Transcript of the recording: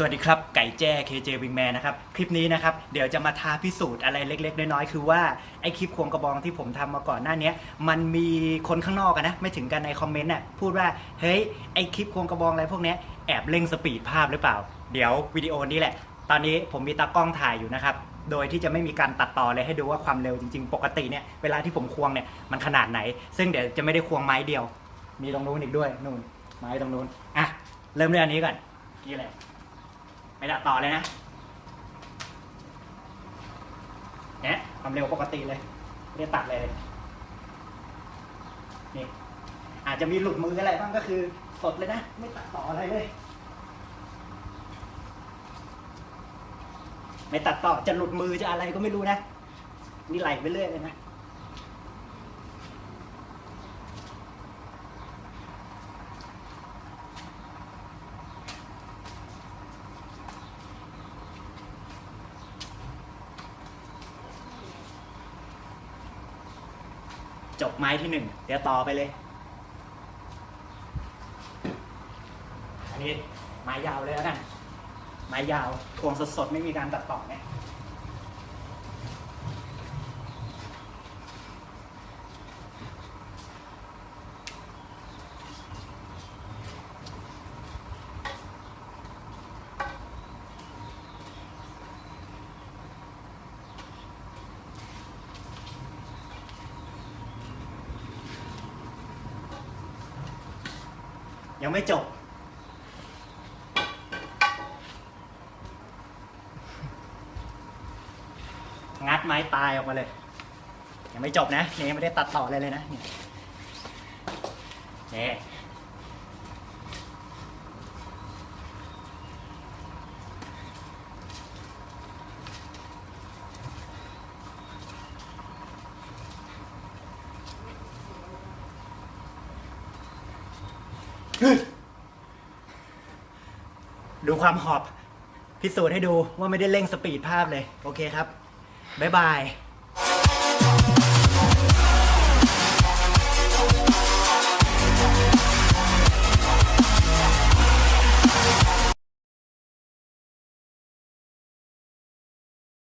สวัสดีครับ ไก่แจ้ KJ Wingman นะครับ คลิปนี้นะครับ เดี๋ยวจะมาท้าพิสูจน์อะไรเล็ก ๆ น้อยๆ คือว่า ไอคลิปควงกระบองที่ผมทำมาก่อนหน้านี้มันมีคนข้างนอกอะนะ ไม่ถึงกันในคอมเมนต์น่ะพูดว่า เฮ้ย ไอคลิปควงกระบองอะไรพวกนี้แอบเร่งสปีดภาพหรือเปล่า เดี๋ยววิดีโอนี้แหละ ตอนนี้ผมมีตากล้องถ่ายอยู่นะครับโดยที่จะไม่มีการตัดต่อเลยให้ดูว่าความเร็วจริง ๆ ปกติเนี่ยเวลาที่ผมควงเนี่ยมันขนาดไหน ซึ่งเดี๋ยวจะไม่ได้ควงไม้เดียว มีตรงนู้นอีกด้วยนู่นไม้ตรงนู้นอะเริ่มด้วยอันนี้ก่อนนี่เลย ไม่ตัดต่อเลยนะเนี่ยความเร็วปกติเลยไม่ได้ตัดเลยนี่อาจจะมีหลุดมืออะไรบ้างก็คือสดเลยนะ ไม่ตัดต่ออะไรเลย ไม่ตัดต่อจะหลุดมือจะอะไรก็ไม่รู้นะ นี่ไหลไปเรื่อยเลยนะ จบไม้ที่หนึ่งเดี๋ยวต่อไปเลย อันนี้ไม้ยาวเลยแล้วกันไม้ยาวทวงสดๆ ไม่มีการตัดต่อเนี่ย ยังไม่จบ งัดไม้ตายออกมาเลย ยังไม่จบนะนี่ยังไม่ได้ตัดต่ออะไรเลยนะนี่นี่ ดูความหอบ พิสูจน์ให้ดูว่าไม่ได้เร่งสปีดภาพเลย โอเคครับ บ๊ายบาย